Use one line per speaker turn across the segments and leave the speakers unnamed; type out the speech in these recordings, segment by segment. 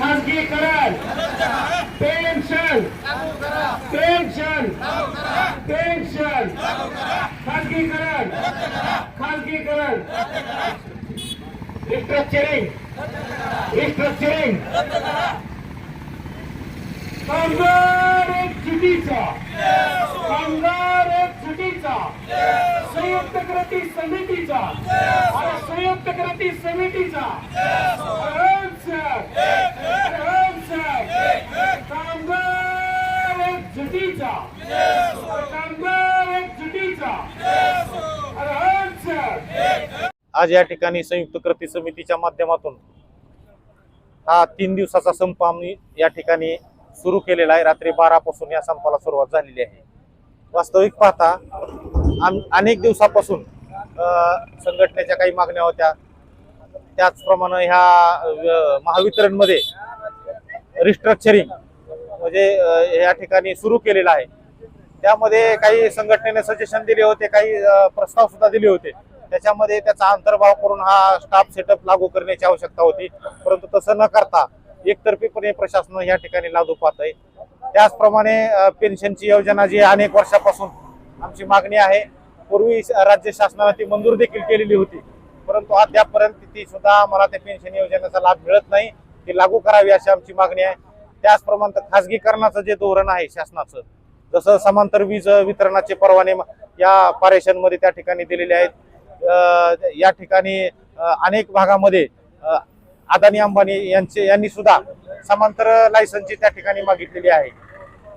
खासगीकरण pension pension pension खासगीकरण खाजगीकरण रिस्ट्रक्चरिंग रिस्ट्रक्चरिंग कामगार एक चुकीचा. कामगार एक चुकीचा. संयुक्त कृती समितीचा. आणि संयुक्त कृती समितीचा. कामगार एक चुकीचा. कामगार एक चुकीचा.
आज या ठिकाणी संयुक्त कृती समितीच्या माध्यमातून हा तीन दिवसाचा संप आम्ही या ठिकाणी सुरू केलेला आहे. रात्री बारापासून या संपाला सुरुवात झालेली आहे. वास्तविक पाहता आम अनेक दिवसापासून संघटनेच्या काही मागण्या होत्या. त्याचप्रमाणे ह्या महावितरणमध्ये रिस्ट्रक्चरिंग म्हणजे या ठिकाणी सुरू केलेलं आहे. त्यामध्ये काही संघटनेने सजेशन दिले होते काही प्रस्ताव सुद्धा दिले होते. त्याच्यामध्ये त्याचा अंतर्भाव करून हा स्टाफ सेटअप लागू करण्याची आवश्यकता होती. परंतु तसं न करता एकतर्फीपणे प्रशासन या ठिकाणी लागू पाहत आहे त्याचप्रमाणे पेन्शनची योजना जी अनेक वर्षापासून आमची मागणी आहे. पूर्वी श- राज्य शासनाने ती मंजूर देखील केलेली होती. परंतु अद्यापपर्यंत ती सुद्धा आम्हाला त्या पेन्शन योजनेचा लाभ मिळत नाही. ती लागू करावी अशी आमची मागणी आहे. त्याचप्रमाणे खाजगीकरणाचं जे धोरण आहे शासनाचं जसं समांतर वीज वितरणाचे परवाने या पारेषणमध्ये त्या ठिकाणी दिलेले आहेत. या ठिकाणी अनेक भागामध्ये अदानी अंबानी यांचे यांनी सुद्धा समांतर लायसन्सची त्या ठिकाणी मागितलेली आहे.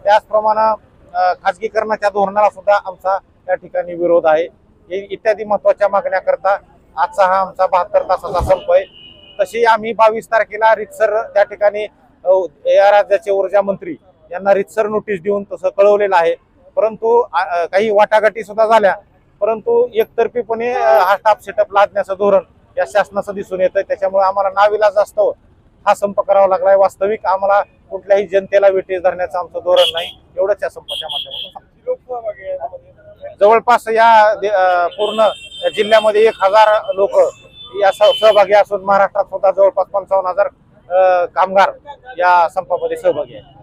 त्याचप्रमाणे खाजगीकरणाच्या धोरणाला सुद्धा आमचा त्या ठिकाणी विरोध आहे. हे इत्यादी महत्त्वाच्या मागण्याकरता आजचा हा आमचा बहात्तर तासाचा संप आहे. तशी आम्ही बावीस तारखेला रितसर त्या ठिकाणी या राज्याचे ऊर्जा मंत्री यांना रितसर नोटीस देऊन तसं कळवलेलं आहे. परंतु काही वाटाघाटी सुद्धा झाल्या. परंतु एकतर्फीपणे हा स्टाफ सेटअप लादण्याचं धोरण या शासनाचं दिसून येतं त्याच्यामुळे आम्हाला नाविलाज असतो. हा संप करावा लागलाय. वास्तविक आम्हाला कुठल्याही जनतेला वेठीस धरण्याचं आमचं धोरण नाही. एवढंच या संपाच्या माध्यमातून जवळपास या दे- पूर्ण जिल्ह्यामध्ये एक हजार लोक या स- सहभागी असून महाराष्ट्रात सुद्धा जवळपास पंचावन्न हजार कामगार या संपामध्ये सहभागी आहेत.